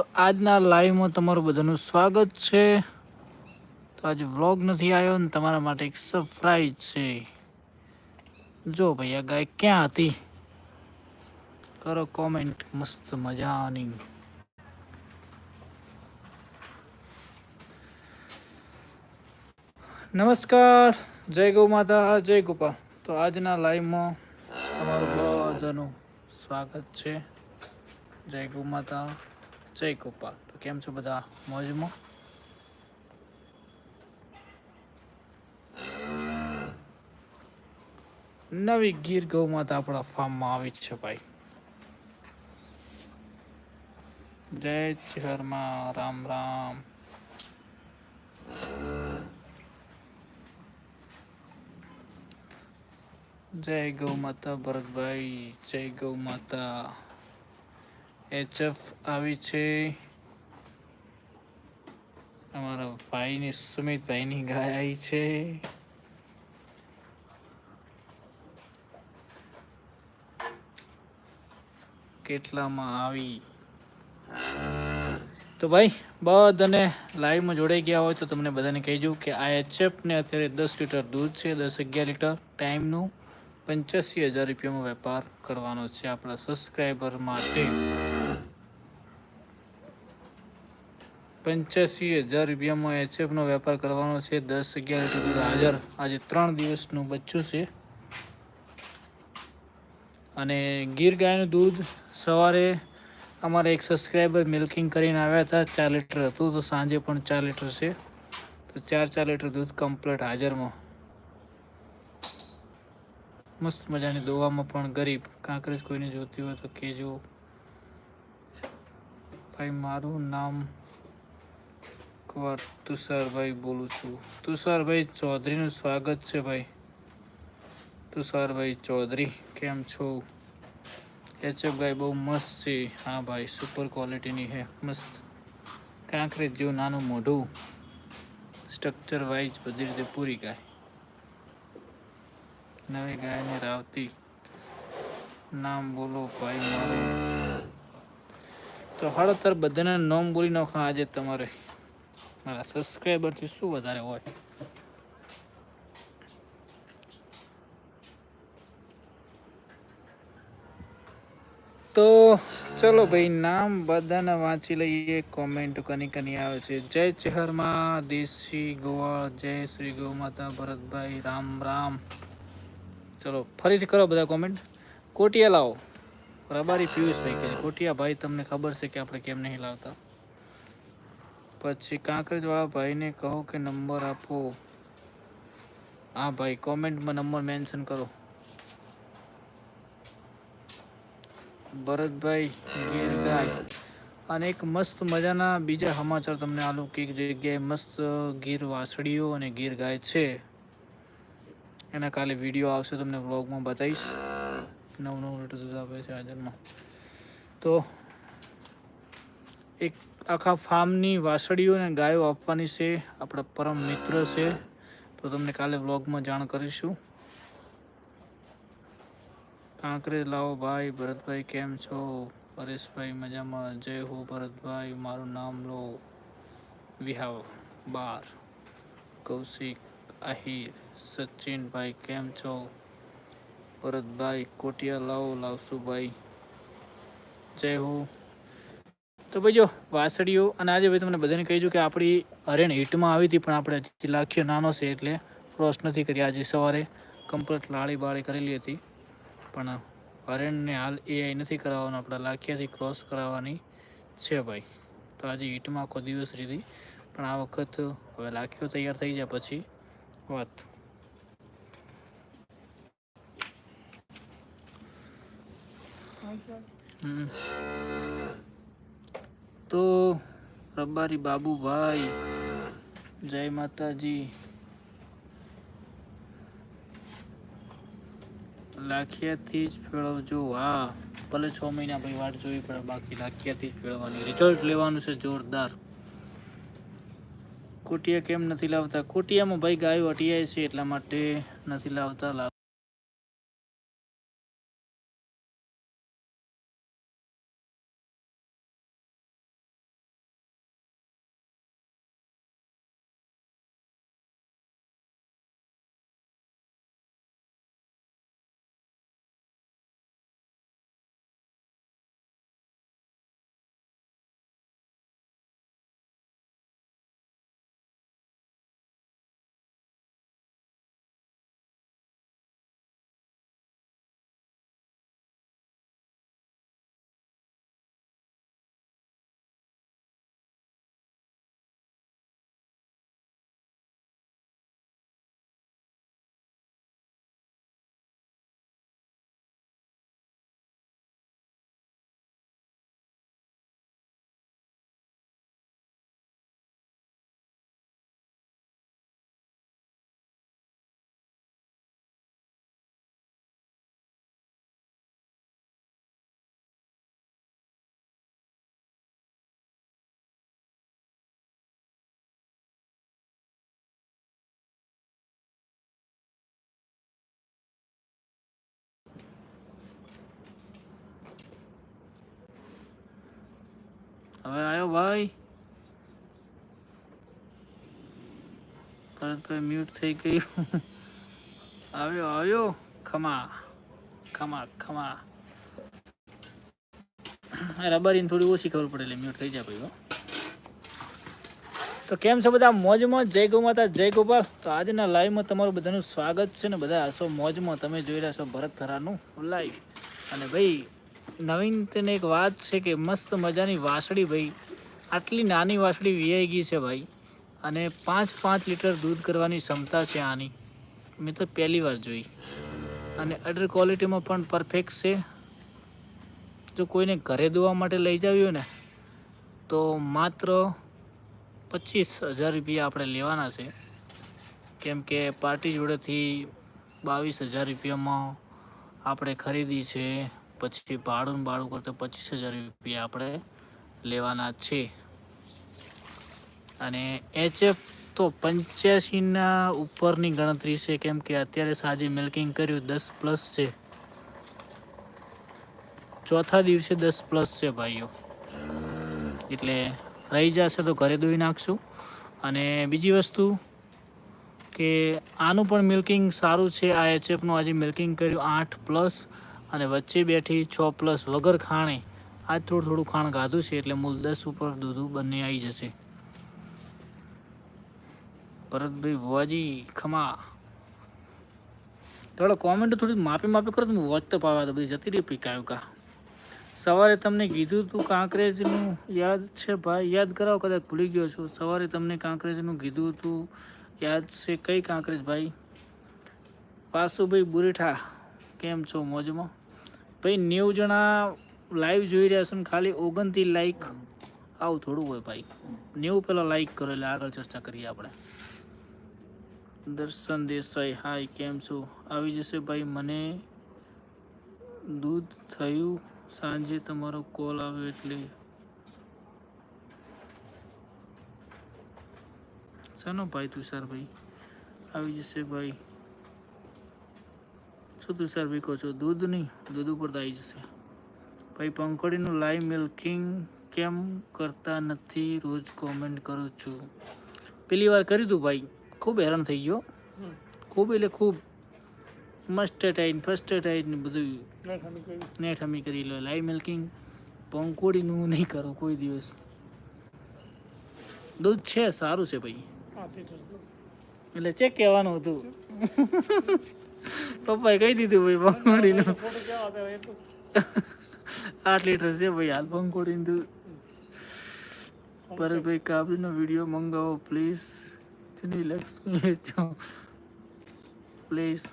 તો આજના લાઈવમાં તમારું બધાનું સ્વાગત છે. તો આજે વ્લોગ નથી આવ્યો ને તમારા માટે એક સરપ્રાઈઝ છે. જો ભાઈ, આ ગાય ક્યાં હતી? કરો કોમેન્ટ મસ્ત મજાની. નમસ્કાર. જય ગૌ માતા, જય ગોપા તો આજના લાઈવમાં તમારું બધાનું સ્વાગત છે. જય ગૌ માતા. જય ગોપાલ. તો કેમ છો બધા? મોજમાં? નવી ગીર ગૌ માતા આપણા ફાર્મમાં આવી છે ભાઈ. જય ચિહરમાં રામ રામ. જય ગૌ માતા ભરતભાઈ, જય ગૌ માતા એચએફ આવી છે. અમારા ભાઈની, સુમિતભાઈની ગાય આવી છે. કેટલામાં આવી? તો ભાઈ, બધાને લાઈવમાં જોડાઈ ગયા હોય તો તમને બધાને કહી દઉં કે આ એચએફને અત્યારે દસ લીટર દૂધ છે, દસ અગિયાર લીટર ટાઈમનું પંચ્યાસી હજાર રૂપિયામાં વેપાર કરવાનો છે આપણા સબસ્ક્રાઈબર માટે. પંચ્યાસી હજાર રૂપિયામાં એચએફનો વેપાર કરવાનો છે. દસ અગિયાર દૂધ હાજર. આજે ત્રણ દિવસનું બચ્ચું છે. અને ગીર ગાયનું દૂધ સવારે અમારે એક સબસ્ક્રાઈબર મિલ્કિંગ કરીને આવ્યા હતા. ચાર લીટર હતું તો સાંજે પણ ચાર લીટર છે. તો ચાર ચાર લીટર દૂધ કમ્પ્લીટ હાજરમાં. મસ્ત મજાની દોવામાં પણ ગરીબ. કાંકરેજ કોઈને જોતી હોય તો કહેજો. ભાઈ, મારું નામ કુંવર તુષારભાઈ બોલું છું. તુષારભાઈ ચૌધરીનું સ્વાગત છે ભાઈ. તુષારભાઈ ચૌધરી, કેમ છો? એચએફ ગાય બહુ મસ્ત છે. હા ભાઈ સુપર ક્વોલિટીની છે. મસ્ત. કાંકરેજ જેવું નાનું મોઢું. સ્ટ્રક્ચર વાઇઝ બધી રીતે પૂરી ગાય. નવી ગાયને રાવતી. નામ બોલો ભાઈ તો હાલો તાર બધાને નામ બોલી નાખો આજે તમારે. મારા સબસ્ક્રાઈબરથી શું વધારે હોય તો ચલો ભાઈ, નામ બધાને વાંચી લઈએ. કોમેન્ટ કની કની આવે છે. જય ચહેરમાં દેશી ગોવાળ જય શ્રી ગૌ માતા ભરતભાઈ રામ રામ. ચલો, ફરીથી કરો બધા કોમેન્ટ કોટિયા લાવો. રબારી પિયુષભાઈ કહે કોટિયા ભાઈ, તમને ખબર છે કે આપણે કેમ નહીં લાવતા? પછી કાંકરેજવાળા ભાઈને કહો કે નંબર આપો. હા ભાઈ, કોમેન્ટમાં નંબર મેન્શન કરો. ભરતભાઈ ગીર ગાય અને એક મસ્ત મજાના બીજા સમાચાર તમને આલું કે એક જગ્યાએ મસ્ત ગીર વાસળીઓ અને ગીર ગાય છે. એના કાલે વીડિયો આવશે, તમને વ્લોગમાં બતાવીશ. નવ નવ લીટર દૂધ આપે છે હાજરમાં. તો એક આખા ફાર્મની વાસળીઓ અને ગાયો આપવાની છે. આપણા પરમ મિત્ર છે. તો તમને કાલે વ્લોગમાં જાણ કરીશું. કાંકરે લાવો ભાઈ, ભરતભાઈ કેમ છો? પરેશભાઈ મજામાં. જય હો ભરતભાઈ, મારું નામ લો વિહાવ બાર. કૌશિક આહિર, સચિનભાઈ કેમ છો? ભરતભાઈ કોટિયા લાવો લાવશું ભાઈ જય હો. તો ભાઈ જો વાસળીઓ અને આજે ભાઈ તમને બધાને કહીશું કે આપણી હરેણ હિટમાં આવી હતી, પણ આપણે હજી લાખ્યો નાનો છે એટલે ક્રોસ નથી કરી. આજે સવારે કમ્પ્લેટ લાળી બાળી કરેલી હતી. પણ હરેણને હાલ એઆઈ નથી કરાવવાનું, આપણે લાખિયાથી ક્રોસ કરાવવાની છે ભાઈ. તો આજે હિટમાં આખો દિવસ રીધી પણ આ વખત હવે લાખીઓ તૈયાર થઈ જાય પછી વાત. હમ. તો રબારી બાબુભાઈ, જય માતાજી. લાખિયાથી જ ફેળવજો. હા, ભલે છ મહિના પછી વાટ જોવી પડે, બાકી લાખિયાથી જ ફેળવવાની. રિઝલ્ટ લેવાનું છે જોરદાર. કોટિયા કેમ નથી લાવતા? કોટિયામાં ભાઈ ગાયો અટિયાય છે એટલા માટે નથી લાવતા, લાવ હવે આવ્યો ભાઈ. ભરતભાઈ મ્યુટ થઈ ગયું. આવ્યો આવ્યો. ખમા ખમા ખમા. ઇન થોડી ઓછી ખબર પડે એટલે મ્યુટ થઈ જાય ભાઈ તો કેમ છો બધા? મોજમાં? જય ગૌ માતા, જય ગોપાલ. તો આજના લાઈવમાં તમારું બધાનું સ્વાગત છે ને બધા. હશો મોજમાં તમે જોઈ રહ્યા છો? ભરત થરાનું લાઈવ અને ભાઈ નવીન તને એક વાત છે કે મસ્ત મજાની વાસળી ભાઈ. આટલી નાની વાસળી વિયાઈ ગઈ છે ભાઈ. અને પાંચ પાંચ લીટર દૂધ કરવાની ક્ષમતા છે આની. મેં તો પહેલી વાર જોઈ. અને અડર ક્વોલિટીમાં પણ પરફેક્ટ છે. જો કોઈને ઘરે દોવા માટે લઈ જાવ્યું ને, તો માત્ર પચીસ હજાર રૂપિયા આપણે લેવાના છે. કેમ કે પાર્ટી જોડેથી બાવીસ હજાર રૂપિયામાં આપણે ખરીદી છે. પછી ભાડું ભાડું કરતા પચીસ હજાર રૂપિયા આપણે લેવાના છે. અને એચએફ તો પંચ્યાસીના ઉપરની ગણતરી છે, કેમ કે અત્યારે સાંજે મિલ્કિંગ કર્યું દસ પ્લસ છે. ચોથા દિવસે દસ પ્લસ છે ભાઈઓ. એટલે રહી જશે તો ઘરે દોઈ નાખશું. અને બીજી વસ્તુ કે આનું પણ મિલ્કિંગ સારું છે. આ એચએફનું આજે મિલ્કિંગ કર્યું આઠ પ્લસ અને વચ્ચે બેઠી છ પ્લસ વગર ખાણે આજ થોડું થોડું ખાણ ગાધું છે એટલે મૂળ દસ ઉપર દૂધ બંને આવી જશે. ભરતભાઈ, ભુવાજી, ખમા. થોડો કોમેન્ટ થોડી માપી માપી કરો, તમે વોચ તો પાવા તો બધી જતી રહી પીકાયું કા. સવારે તમને કીધું તું કાંકરેજનું યાદ છે ભાઈ? યાદ કરાવો, કદાચ ભૂલી ગયો છું. સવારે તમને કાંકરેજનું કીધું હતું યાદ છે કઈ કાંકરેજ ભાઈ? વાસુભાઈ બુરેઠા, કેમ છો? મોજમાં? ભાઈ, નેવું જણા લાઈવ જોઈ રહ્યા છો ને ખાલી ઓગણતી લાઈક આવું થોડું હોય ભાઈ. નેવું પહેલાં લાઈક કરો એટલે આગળ ચર્ચા કરીએ આપણે. દર્શન દેસાઈ હાય કેમ છો? આવી જશે ભાઈ, મને દૂધ થયું સાંજે તમારો કોલ આવ્યો એટલે. શાનો ભાઈ તુષારભાઈ આવી જશે ભાઈ. શું તુષારભાઈ વીકો છો? દૂધ નહીં દૂધ ઉપર તો આવી જશે. ભાઈ પંખોડીનું લાઈવ મિલ્કિંગ કેમ કરતા નથી? રોજ કોમેન્ટ કરું છું. પેલી વાર કર્યું હતું ભાઈ ખૂબ હેરાન થઈ ગયો. ખૂબ એટલે ખૂબ મસ્ટ ટાઈન ફર્સ્ટ ટાઈન ને બધું. નેટ હમી કરી. લો. લાઈવ મિલ્કિંગ પંખોડીનું નહીં કરો કોઈ દિવસ. દૂધ છે સારું છે ભાઈ. એટલે ચેક કહેવાનું હતું. પપ્પાએ કહી દીધું ભાઈ પંકોડીનું આઠ લીટર છે ભાઈ, હાલ પંકોડીનું દૂધ. પર ભાઈ કાબરીનો વીડિયો મંગાવો પ્લીઝ જેની લક્ષ્મી પ્લીઝ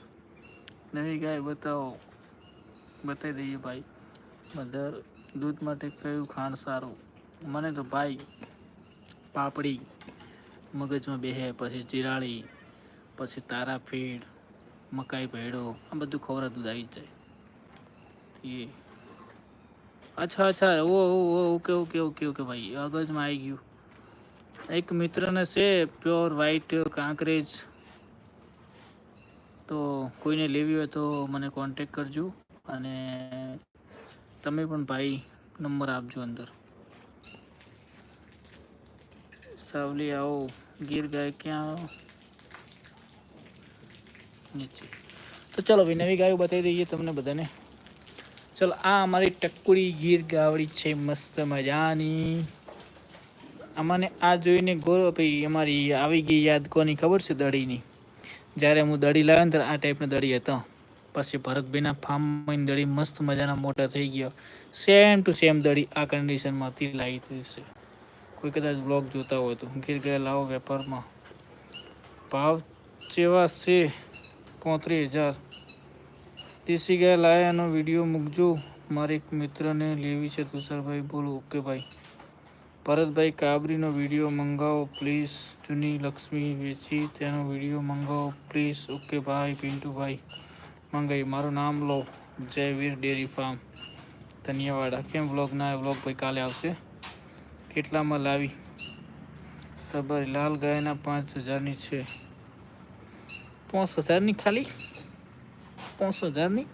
નવી ગાય બતાવો. બતાવી દઈએ ભાઈ. મધર, દૂધ માટે કયું ખાંડ સારું? મને તો ભાઈ, પાપડી. મગજમાં બેહે, પછી જીરાળી, પછી તારાફીડ મકાઈ ભેડો આ બધું ખવરાતું જ આવી જાય અચ્છા અચ્છા, ઓ ઓ ઓકે ઓકે ઓકે ઓકે, ભાઈ અગજમાં આવી ગયું. એક મિત્રને છે પ્યોર વ્હાઈટ કાંકરેજ. તો કોઈને લેવી હોય તો મને કોન્ટેક કરજો અને તમે પણ ભાઈ નંબર આપજો અંદર. સાવલી આવો, ગીર ગાય ક્યાં? આવો નીચે તો ચલો ભાઈ નવી ગાયો બતાવી દઈએ તમને બધાને. ચલો, આ અમારી ટકુરી ગીર ગાવડી છે, મસ્ત મજાની. અમને આ જોઈને ગોરો ભાઈ અમારી આવી ગઈ યાદ કોની ખબર છે, દડીની? જ્યારે હું દડી લાવ્યો ને ત્યારે આ ટાઈપનો દડી હતો. પછી ભરતભાઈના ફાર્મમાં દડી મસ્ત મજાના મોટા થઈ ગયો. સેમ ટુ સેમ દડી આ કન્ડિશનમાં હતી લાવી હતી છે. કોઈ કદાચ બ્લોગ જોતા હોય તો. ગીર ગયા લાવો વેપારમાં. ભાવ જેવા છે. પોત્રીસ હજાર. દેશી ગાય લાયાનો વીડિયો મૂકજો. મારે એક મિત્રને લેવી છે તુષારભાઈ. બોલો, ઓકે ભાઈ. ભરતભાઈ કાબરીનો વીડિયો મંગાવો પ્લીઝ જૂની લક્ષ્મી વેચી તેનો વીડિયો મંગાવો પ્લીઝ ઓકે ભાઈ, પિન્ટુભાઈ. મંગાવી. મારું નામ લો, જયવીર ડેરી ફાર્મ. ધન્યવાદ. કેમ વ્લોગ ના વ્લોગ ભાઈ કાલે આવશે. કેટલામાં લાવી? ખબર, લાલ ગાયના પાંચ હજારની છે. પાંચ હજારની ખાલી? પાંચ હજારની?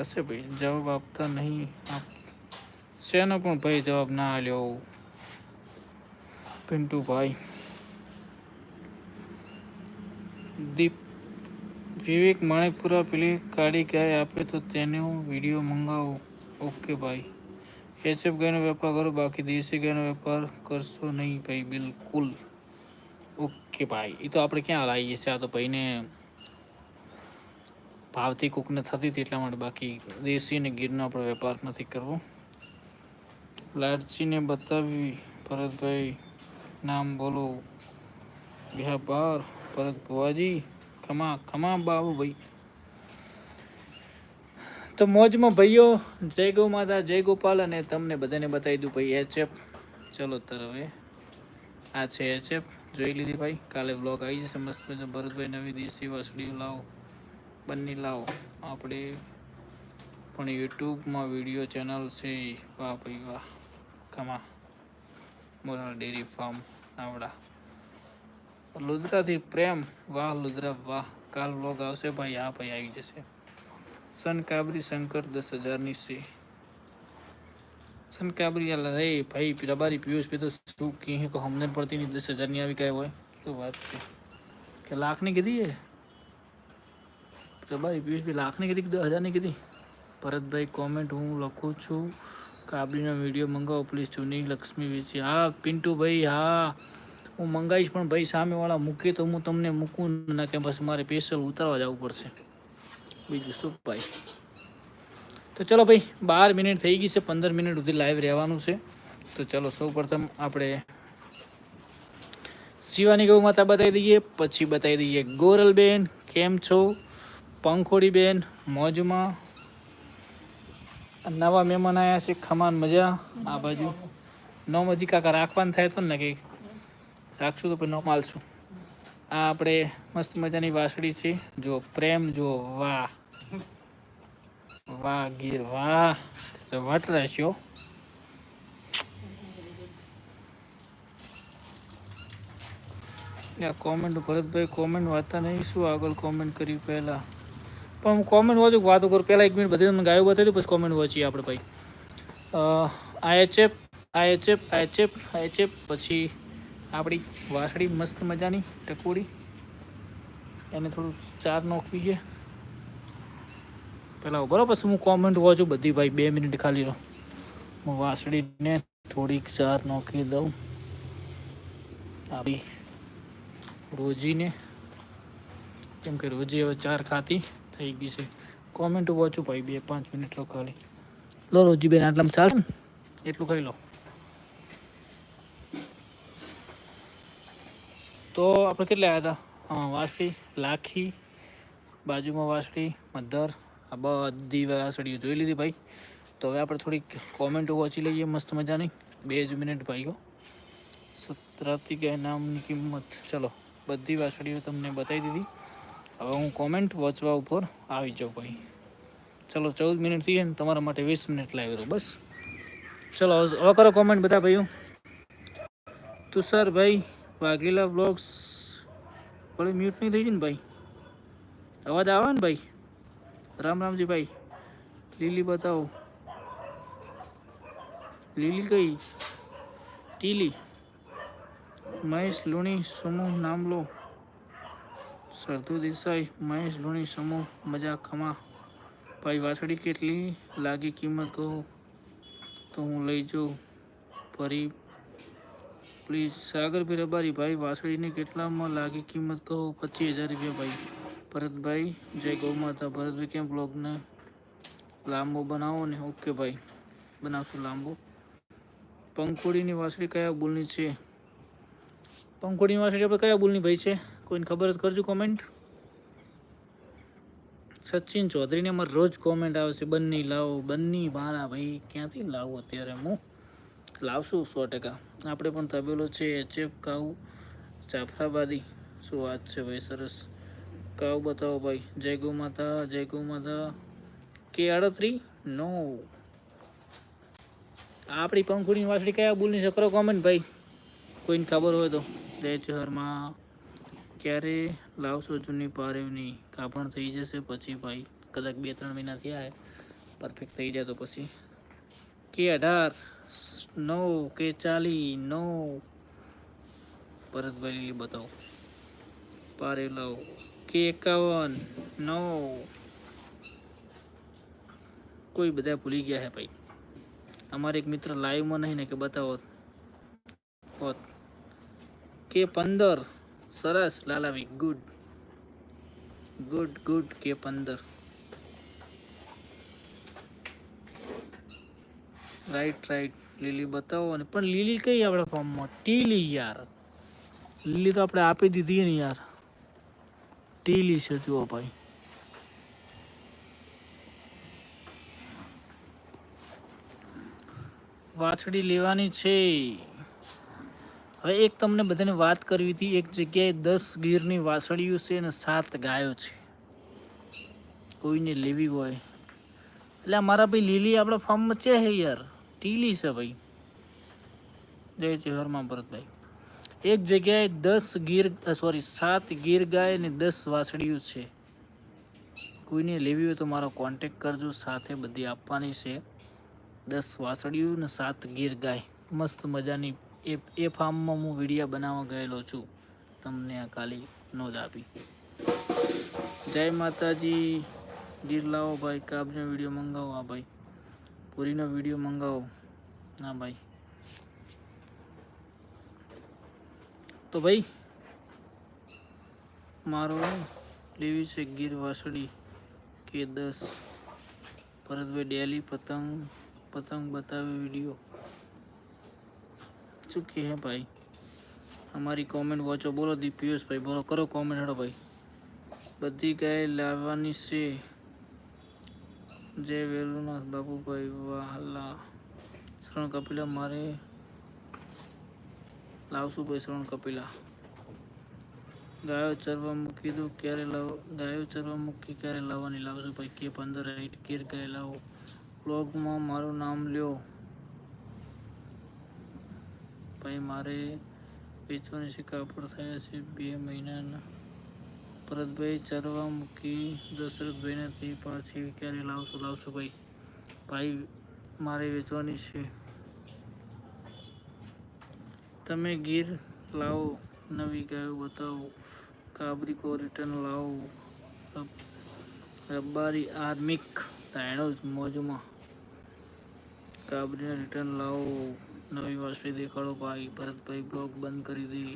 હશે ભાઈ, જવાબ આપતા નહીં. આપ શેનો પણ ભાઈ જવાબ ના આલ્યો પિન્ટુભાઈ. દીપ, વિવેક માણેકપુરા પેલી કાળી ગાય આપે તો તેનો વીડિયો મંગાવો. ઓકે ભાઈ. એચએફ ગાયનો વેપાર કરો, બાકી દેશી ગાયનો વેપાર કરશો નહીં ભાઈ, બિલકુલ. ઓકે ભાઈ એ તો આપણે ક્યાં લાવીએ છીએ? આ તો ભાઈને ભાવથી કૂકને થતી હતી એટલા માટે બાકી દેશી અને ગીરનો આપણે વેપાર નથી કરવો. લાલચીને બતાવી, ભરતભાઈ, નામ બોલો. વ્યાપાર ભરત ભુવાજી, ખમા ખમા બાબુ ભાઈ. તો મોજમાં ભાઈઓ, જય ગૌ માતા, જય ગોપાલ અને તમને બધાને બતાવી દઉં ભાઈ એચએફ ચલો તરવે. આ છે એચએફ જોઈ લીધી ભાઈ. કાલે વ્લોગ આવી જશે મસ્ત. ભરતભાઈ નવી દેશી વસડીઓ લાવો. બંને લાવો. આપણે પણ યુટ્યુબમાં વીડિયો ચેનલ છે વાહ ભાઈ વાહ. કમા મોરાલ ડેરી ફાર્મ નાવડા લુદ્રાથી પ્રેમ. વાહ લુદ્રા, વાહ. કાલ વ્લોગ આવશે ભાઈ. હા ભાઈ આવી જશે. સન કાબરી શંકર દસ હજારની છે. સન કાબરી અલા રે ભાઈ રબારી પિયુષ પે તો શું કહે કો હમને પડતી નહીં દસ હજારની આવી કાંઈ હોય. તો વાત છે. કે લાખની કીધી એ? રબારી પિયુષ ભાઈ લાખની કીધી દસ હજારની કીધી? ભરતભાઈ કોમેન્ટ હું લખું છું. કાબરીનો વીડિયો મંગાવો પ્લીઝ ચુની લક્ષ્મી વેચી હા, પિન્ટુભાઈ, હા. હું મંગાવીશ પણ ભાઈ સામેવાળા મૂકે તો હું તમને મૂકું. ના કે બસ મારે સ્પેશિયલ ઉતારવા જવું પડશે. બીજું શું ભાઈ? તો ચલો ભાઈ, બાર મિનિટ થઈ ગઈ છે, પંદર મિનિટ સુધી લાઈવ રહેવાનું છે. તો ચલો, સૌ આપણે શિવાની ગૌ માતા બતાવી દઈએ, પછી બતાવી દઈએ ગોરલબેન, કેમ છો? પંખોડીબેન, મોજમાં. નવા મહેમાન આવ્યા છે, ખમાન મજા, આ બાજુ. નોમ હજી કાકા, રાખવાનું થાય તો ને કંઈક રાખશું તો પછી નોમ આલશું આ આપણે મસ્ત મજાની વાસળી છે. જો પ્રેમ, જો વાહ. વાહ ગીર વાહ તો કોમેન્ટ ભરતભાઈ કોમેન્ટ વાંચતા નહીં. શું આગળ કોમેન્ટ કરી પહેલા? પણ હું કોમેન્ટ વાંચું વાતો કરું? પહેલાં એક મિનિટ બધી તમને ગાયું બતાવી પછી કોમેન્ટ વાંચીએ આપણે ભાઈ. આઈએચએફ આઈએચએફ આઈએચએફ આઈએચએફ પછી આપણી વાસળી મસ્ત મજાની ટકોરી એને થોડું ચાર નોખવી પેલા બરાબર પછી હું કોમેન્ટ વાંચું બધી ભાઈ બે મિનિટ ખાલી રહો. હું વાસળીને થોડીક ચાર નોખી દઉં. આવી. રોજીને. કેમ કે રોજી હવે ચાર ખાતી થઈ ગઈ છે. કોમેન્ટ વાંચું ભાઈ, બે પાંચ મિનિટ લો ખાલી. લો રોજી બેન આટલામાં ચાલે ને? એટલું ખાઈ લો. તો આપણે કેટલા આવ્યા હતા? હા વાસળી, લાખી, બાજુમાં વાસળી, મધર આ બધી વાસળીઓ જોઈ લીધી ભાઈ. તો હવે આપણે થોડીક કોમેન્ટો વાંચી લઈએ, મસ્ત મજાની. બે જ મિનિટ ભાઈઓ સતરાતી ગાય નામની કિંમત. ચલો, બધી વાસળીઓ તમને બતાવી દીધી. હવે હું કોમેન્ટ વાંચવા ઉપર આવી જાઉં ભાઈ. ચલો, ચૌદ મિનિટ થઈ ને તમારા માટે વીસ મિનિટ લાવી દો બસ. ચલો, હવે કરો કોમેન્ટ બધા ભાઈઓ. તુષારભાઈ વાઘેલા બ્લોગ્સ ભલે મ્યુટ નહીં થઈ જાય ને ભાઈ? અવાજ આવે ને ભાઈ? રામ રામજી ભાઈ, લીલી બતાવો. લીલી કઈ? ટીલી. મહેશ લુણી સમૂહ નામ લો. સરધુ દેસાઈ, મહેશ લુણી સમૂહ, મજા ખમા. ભાઈ, વાછડી કેટલી લાગી કિંમત કહો? તો હું લઈ જાઉં. ફરી પ્લીઝ સાગરભાઈ રબારી, ભાઈ, વાછડીને કેટલામાં લાગી કિંમત કહો? પચીસ હજાર રૂપિયા ભાઈ. ભરતભાઈ, જય ગૌ માતા. ભરતભાઈ, કેમ બ્લોગને લાંબો બનાવો ને? ઓકે ભાઈ, બનાવશું લાંબો. પંખોડીની વાસળી કયા બોલની છે? પંખોડીની વાસળી આપણે કયા બોલની ભાઈ છે? કોઈને ખબર જ કરજો કોમેન્ટ સચિન ચૌધરીને અમારે રોજ કોમેન્ટ આવે છે બંને લાવો બંને મારા ભાઈ, ક્યાંથી લાવો અત્યારે હું? લાવશું સો ટકા. આપણે પણ તબેલો છે એચએફ કાવું જાફરાબાદી. શું વાત છે ભાઈ, સરસ. કાઉ બતાવો ભાઈ. જય ગૌ માતા જય ગૌ માતા કે આડત્રી નો આપણી પંખુડીની વાસળી કયા બોલની છે કરો કોમેન્ટ ભાઈ. કોઈને ખબર હોય તો. જય ચહરમાં ક્યારે લાવશો જૂની પારેવની? કાપણ થઈ જશે પછી ભાઈ. કદાચ બે, ત્રણ મહિના થયા પરફેક્ટ થઈ જાય તો પછી. કે અઢાર, નવ કે ચાલી નવ. ભરતભાઈ બતાવો. પારે લાવો. કે એકાવન નવ કોઈ બધા ભૂલી ગયા હે ભાઈ અમારે એક મિત્ર લાઈવમાં નહીં ને કે બતાવો હોત કે પંદર સરસ લાલાવી ગુડ ગુડ ગુડ કે પંદર રાઈટ રાઈટ લીલી બતાવો અને પણ લીલી કઈ આપણા ફોર્મમાં ટીલી યાર લીલી તો આપણે આપી દીધી ને યાર ટીલી છે, જુઓ ભાઈ. વાછડી લેવાની છે. હવે એક તમને બધાને વાત કરવી હતી, એક જગ્યાએ દસ ગીરની વાછડીઓ છે અને સાત ગાયો છે. કોઈને લેવી હોય. એટલે અમારા ભાઈ લીલી આપણા ફાર્મમાં છે યાર? ટીલી છે ભાઈ. જય ચેહરમાં ભરતભાઈ એક જગ્યાએ દસ ગીર સોરી સાત ગીર ગાય અને દસ વાસળીયું છે. કોઈને લેવી હોય તો મારો કોન્ટેક કરજો, સાથે બધી આપવાની છે. દસ વાસળીયું ને સાત ગીર ગાય મસ્ત મજાની, એ એ ફાર્મમાં હું વિડીયા બનાવવા ગયેલો છું. તમને આ કાલી નોંધ આપી. જય માતાજી. ગીર લાવો ભાઈ કાબનો વીડિયો મંગાવો. આ ભાઈ, પૂરીનો વીડિયો મંગાવો. ના ભાઈ. તો ભાઈ, મારો લેવી છે ગીર વાસળી, કે દસ. ભરતભાઈ ડેલી પતંગ પતંગ બતાવે વીડિયો. શું કહે હે ભાઈ? અમારી કોમેન્ટ વાંચો. બોલો દી પિયુષભાઈ બોલો, કરો કોમેન્ટ હેડો ભાઈ. બધી ગાય લાવવાની છે. જય વેલુનાથ બાપુભાઈ વાહલા શ્રણ કપિલા મારે લાવશું શ્રવણ કપિલા. ગાયો ચરવા મૂકી દઉં, ક્યારે લાવો? ગાયો ચરવા મૂકી ક્યારે લાવવાની? લાવશું ભાઈ કે પંદર હાઈટ કેર ગાય લાવો. બ્લોગમાં મારું નામ લ્યો. ભાઈ મારે વેચવાની છે કાપડ થયા છે બે મહિનાના. ભરતભાઈ ચરવા મૂકી દશરથભાઈને તે પાછી ક્યારે લાવશું? લાવશું ભાઈ. ભાઈ, મારે વેચવાની છે. તમે ગીર લાવો, નવી ગાયો બતાવો કાબરીકો રિટર્ન લાવો. રબ- રબારી આર્મિક તાયણો જ મોજમાં. કાબરીને રિટર્ન લાવો. નવી વાસળી દેખાડો ભાઈ. ભરતભાઈ બ્લોગ બંધ કરી દે.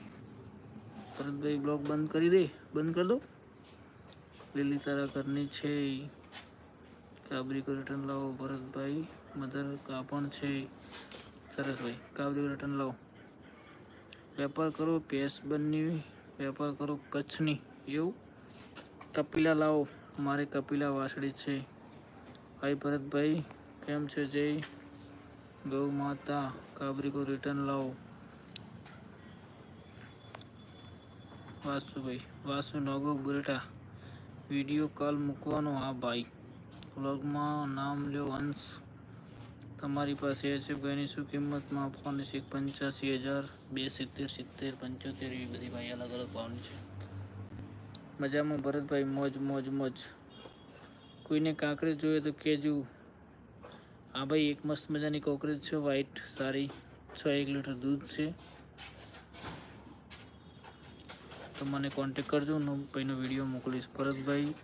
ભરતભાઈ બ્લોગ બંધ કરી દે? બંધ કરી દો. લીલી તારા ઘરની છે. કાબરી કો રિટર્ન લાવો. ભરતભાઈ મધર કાપણ છે. સરસ ભાઈ કાબરી રિટર્ન લાવો. વેપાર કરો, ભેંસ વેપાર કરો, કચ્છની. એવું? કપિલા લાવો. મારે કપિલા વાસળી છે. ભાઈ ભરતભાઈ, કેમ છે? જય ગૌ માતા. કાબરીકો રિટર્ન લાવો. વાસુભાઈ વાસુ નોગો બુરેટા. વીડિયો કોલ મૂકવાનો હા ભાઈ. વ્લોગમાં નામ લ્યો, અંશ. તમારી પાસે છે ભાઈની શું કિંમતમાં આપવાની છે? પંચ્યાસી હજાર, બે સિત્તેર સિત્તેર, પંચોતેર એવી બધી ભાઈ અલગ અલગ ભાવની છે. મજામાં? ભરતભાઈ, મોજ મોજ મોજ. કોઈને કાંકરી જોઈએ તો કહેજો. આ ભાઈ, એક મસ્ત મજાની કોકરેજ છે વ્હાઈટ સારી. છ, એક લીટર દૂધ છે. તો મને કોન્ટેક કરજો ને ભાઈનો વીડિયો મોકલીશ. ભરતભાઈ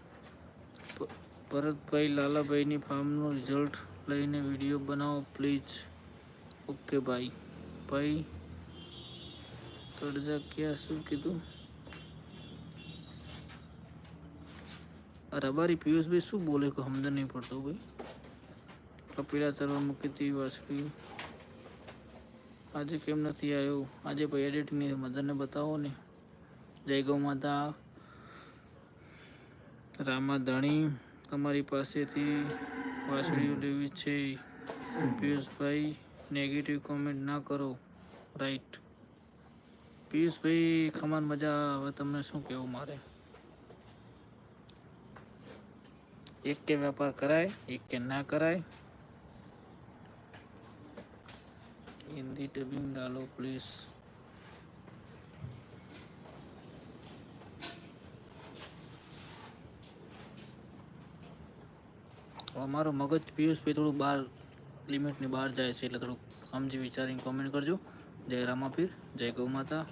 ભરતભાઈ લાલાભાઈની ફાર્મનું રિઝલ્ટ લઈને વીડિયો બનાવો પ્લીઝ ઓકે ભાઈ ભાઈ તળજા ક્યાં શું કીધું? રબારી પિયુષભાઈ શું બોલે કે સમજ નહીં પડતો ભાઈ? કપિલા ચરવા મૂકી વાસળી આજે કેમ નથી આવ્યો? આજે ભાઈ એડિટની મધરને બતાવો ને. જય ગૌ માતા. રામા ધણી તમારી પાસેથી વાસળીઓ લેવી છે પિયુષભાઈ નેગેટિવ કોમેન્ટ ના કરો રાઈટ પિયુષભાઈ ખમાન મજા હવે તમને શું કહેવું મારે એક કે વેપાર કરાય એક કે ના કરાય હિન્દી ડબિંગ ડાલો પ્લીઝ અમારું મગજ પિયુષભાઈ થોડું બહાર લિમિટની બહાર જાય છે એટલે થોડુંક સમજી વિચારીને કોમેન્ટ કરજો. જય રામાપીર, જય ગૌ માતા,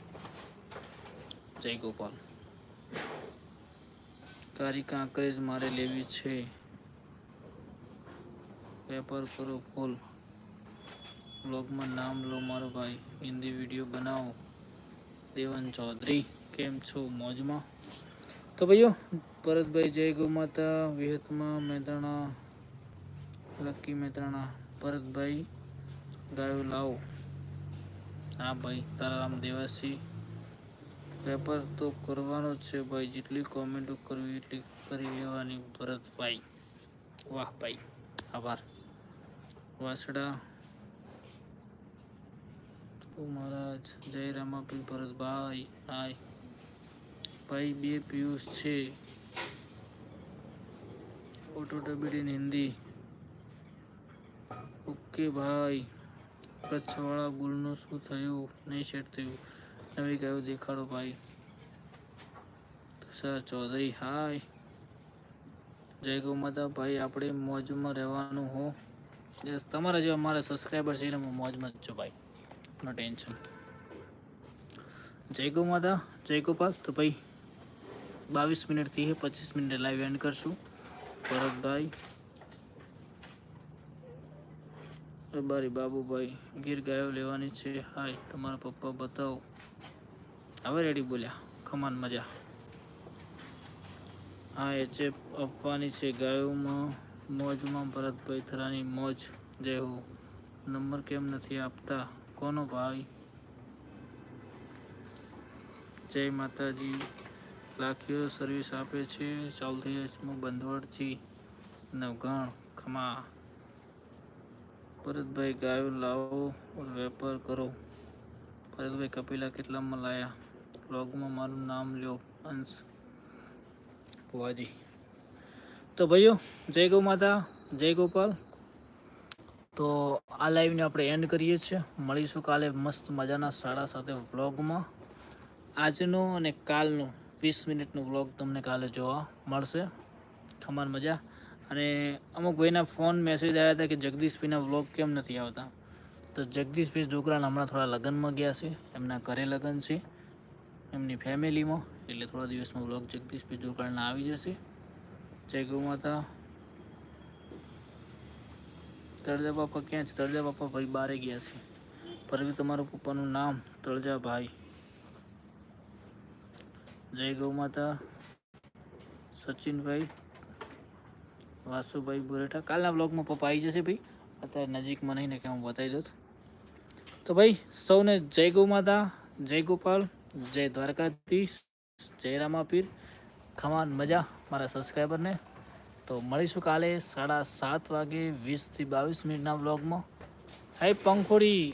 જય ગોપાલ. તારી કાંકરેજ મારે લેવી છે. પેપર કરો ફોલ. બ્લોગમાં નામ લો મારો ભાઈ. હિન્દી વીડિયો બનાવો. દેવન ચૌધરી, કેમ છો? મોજમાં? તો ભાઈઓ, ભરતભાઈ, જય ગૌ માતા, વિહતમાં મહેતાણા લક્કી મેત્રાણા ભરતભાઈ ગાયો લાવો. હા ભાઈ, તારારામ દેવાસી, વેપાર તો કરવાનો છે ભાઈ. જેટલી કોમેન્ટો કરવી એટલી કરી લેવાની ભરતભાઈ. વાહ ભાઈ, આભાર. વાસડા મહારાજ, જય રામાપી ભરતભાઈ, હાય. ભાઈ, બે પિયુષ છે. ઓટો ટબીડીન હિન્દી. ઓકે ભાઈ. કચ્છવાળા ગુલનું શું થયું? નહીં સેટ થયું. નવી કયું દેખાડો ભાઈ. તુષાર ચૌધરી, હાય. જય ગૌ ભાઈ, આપણે મોજમાં રહેવાનું હો. યસ તમારા જેવા મારા સબસ્ક્રાઈબર છે હું મોજમાં જ છું ભાઈ. નો ટેન્શન જય ગૌ જય ગોપાલ તો ભાઈ, બાવીસ મિનિટથી પચીસ મિનિટ લાઈવ એન્ડ કરશું. ભરતભાઈ રબારી બાબુભાઈ ગીર ગાયો લેવાની છે. હાય, તમારા પપ્પા બતાવો. હવે રેડી બોલ્યા. ખમાન મજા. હા, એ છે આપવાની છે ગાયોમાં. મોજમાં ભરતભાઈ થરાની મોજ. જય હો. નંબર કેમ નથી આપતા? કોનો ભાઈ? જય માતાજી. લાખીઓ સર્વિસ આપે છે. ચાલુ હું બંધવડથી નવગણ. ખમા. ભરતભાઈ ગાયો લાવો વેપાર કરો. ભરતભાઈ કપિલા કેટલામાં લાયા? બ્લોગમાં મારું નામ લ્યો, અંશ. ભુવાજી. તો ભાઈઓ, જય ગૌ માતા, જય ગોપાલ. તો આ લાઈવને આપણે એન્ડ કરીએ છીએ. મળીશું કાલે મસ્ત મજાના સાડા સાથે વ્લોગમાં આજનો અને કાલનો વીસ મિનિટનો વ્લોગ તમને કાલે જોવા મળશે. ખમાન મજા. અને અમુક ભાઈના ફોન મેસેજ આવ્યા હતા કે જગદીશભાઈના વ્લોગ કેમ નથી આવતા? તો જગદીશભાઈ છોકરાને હમણાં થોડા લગ્નમાં ગયા છે. એમના ઘરે લગ્ન છે. એમની ફેમિલીમાં. એટલે થોડા દિવસમાં વ્લોગ જગદીશભાઈ જોકાણના આવી જશે. જય ગૌ માતા. તળજા બાપા ક્યાં છે? તળજા બાપા ભાઈ બારે ગયા છે. પરંતુ તમારું પપ્પાનું નામ તળજા ભાઈ. જય ગૌ માતા. સચિનભાઈ. વાસુભાઈ બુરેઠા કાલના બ્લોગમાં પપ્પા આવી જશે ભાઈ. અત્યારે નજીકમાં નહીં ને કે હું બતાવી દઉં તો ભાઈ, સૌને જય ગૌ માતા જય ગોપાલ, જય દ્વારકાધીશ, જય રામાપીર. ખમાન મજા, મારા સબસ્ક્રાઈબરને તો મળીશું કાલે સાડા સાત વાગે વીસથી બાવીસ મિનિટના બ્લોગમાં હાય પંખોડી!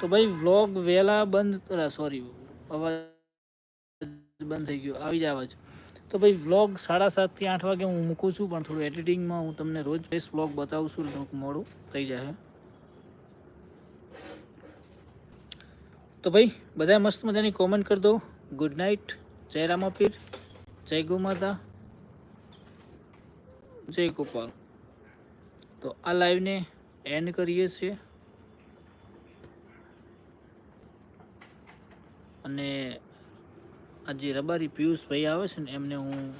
તો ભાઈ વ્લોગ વહેલા બંધ સોરી અવાજ બંધ થઈ ગયો, આવી જ અવાજ. તો ભાઈ વ્લોગ સાડા સાતથી આઠ વાગે હું મૂકું છું, પણ થોડું એડિટિંગમાં હું તમને રોજ ફ્રેશ વ્લોગ બતાવું છું થોડુંક મોડું થઈ જાય તો ભાઈ બધા મસ્ત મજાની કોમેન્ટ કરી દો. ગુડ નાઇટ જય રામાપીર. જય ગોમાતા. જય ગોપાલ. તો આ લાઈવને એન્ડ કરીએ છીએ. અને આ જે રબારી પિયુષભાઈ આવે છે ને, એમને હું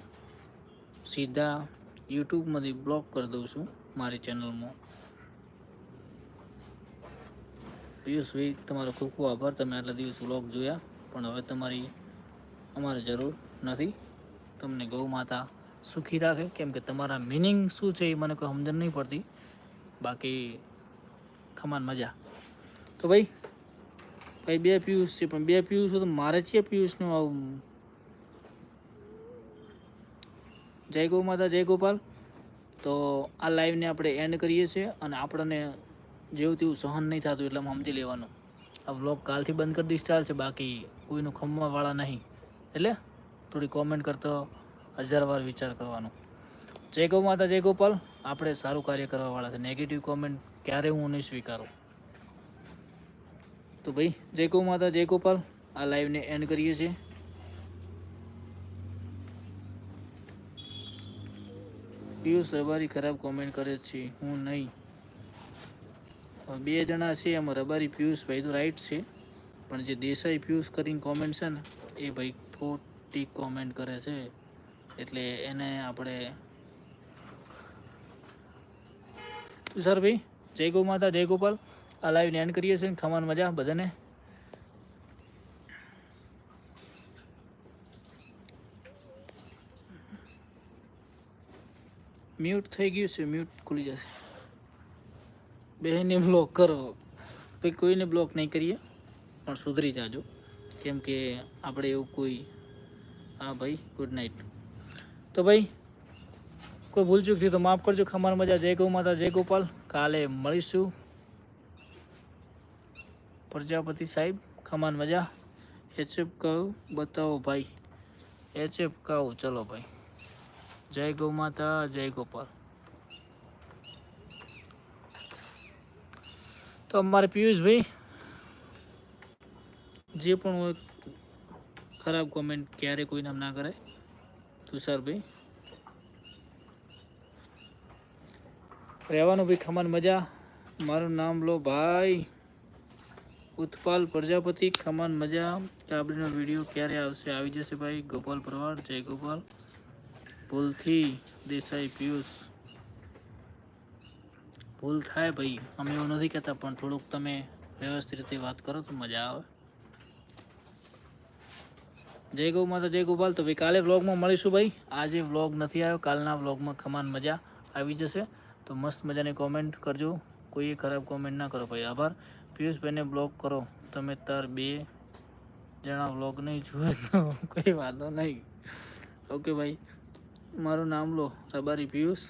સીધા યુટ્યુબમાંથી બ્લોક કરી દઉં છું મારી ચેનલમાં. પિયુષભાઈ તમારો ખૂબ ખૂબ આભાર. તમે આટલા દિવસ બ્લોગ જોયા, પણ હવે તમારી, અમારે જરૂર નથી. તમને ગૌ માતા સુખી રાખે, કેમ કે તમારા મિનિંગ શું છે એ મને કોઈ સમજણ નહીં પડતી. બાકી ખમાન મજા. તો ભાઈ ભાઈ બે પિયુષ છે, પણ બે પિયુષ તો મારે છે પિયુષનું આવું? જય ગૌ માતા, જય ગોપાલ. તો આ લાઈવને આપણે એન્ડ કરીએ છીએ અને આપણને જેવું તેવું સહન નહીં થતું એટલે સમજી લેવાનું. આ વ્લોગ કાલથી બંધ કરી દઈશ, ચાલશે. બાકી કોઈનું ખમવાવાળા નહીં. એટલે થોડી કોમેન્ટ કરતો હજાર વાર વિચાર કરવાનો. જય ગૌ માતા, જય ગોપાલ. આપણે સારું કાર્ય કરવાવાળા છે. નેગેટિવ કોમેન્ટ ક્યારે હું નહીં સ્વીકારું. તો ભાઈ, જય ગો માતા, જય ગોપાલ. આ લાઈવને એન્ડ કરીએ છીએ. પિયુષ રબારી ખરાબ કોમેન્ટ કરે છે, હું નહીં. બે જણા છે, એમાં રબારી પિયુષભાઈ તો રાઈટ છે. પણ જે દેસાઈ પિયુષ કરીને કોમેન્ટ છે ને, એ ભાઈ ખોટી કોમેન્ટ કરે છે. એટલે એને આપણે તુષારભાઈ જય ગો માતા, જય ગોપાલ. આ લાઈવને એન્ડ કરીએ છીએ ખમાન મજા, બધાને. મ્યુટ થઈ ગયું છે મ્યુટ ખુલી જશે. બહેને બ્લોક કરો. ભાઈ કોઈને બ્લોક નહીં કરીએ, પણ સુધરી જાજો. કેમ કે આપણે એવું કોઈ હા ભાઈ ગુડ નાઇટ તો ભાઈ, કોઈ ભૂલ ચૂક થયું તો માફ કરજો ખમાર મજા. જય ગૌ માતા, જય ગોપાલ. કાલે મળીશું. પ્રજાપતિ સાહેબ, ખમાન મજા. એચએફ કહું, બતાવો ભાઈ. એચએફ કહું, ચલો ભાઈ. જય ગૌ માતા, જય ગોપાલ. તો અમારે પિયુષભાઈ, જે પણ હોય, ખરાબ કોમેન્ટ ક્યારે કોઈ નામ ના કરે. તુષારભાઈ. રહેવાનું ભાઈ ખમાન મજા. મારું નામ લો ભાઈ. ઉત્પાલ પ્રજાપતિ, ખમાન મજા. કાબડીનો વીડિયો ક્યારે આવશે? આવી જશે ભાઈ. ગોપાલ પરવાર જય ગોપાલ. ભૂલથી દેસાઈ પિયુષ. ભૂલ થાય ભાઈ. અમે એવું નથી કહેતા, પણ થોડુંક તમે વ્યવસ્થિત રીતે વાત કરો તો મજા આવે. જય ગૌ માતા, જય ગોપાલ. તો ભાઈ કાલે વ્લોગમાં મળીશું ભાઈ. આજે વ્લોગ નથી આવ્યો. કાલના વ્લોગમાં ખમાન મજા આવી જશે. તો મસ્ત મજાની કોમેન્ટ કરજો. કોઈએ ખરાબ કોમેન્ટ ના કરો ભાઈ. આભાર. પિયુષભાઈને બ્લોક કરો. તમે તાર બે જણા બ્લોગ નહીં જુએ તો કોઈ વાંધો નહીં. ઓકે ભાઈ, મારું નામ લો, રબારી પિયુષ.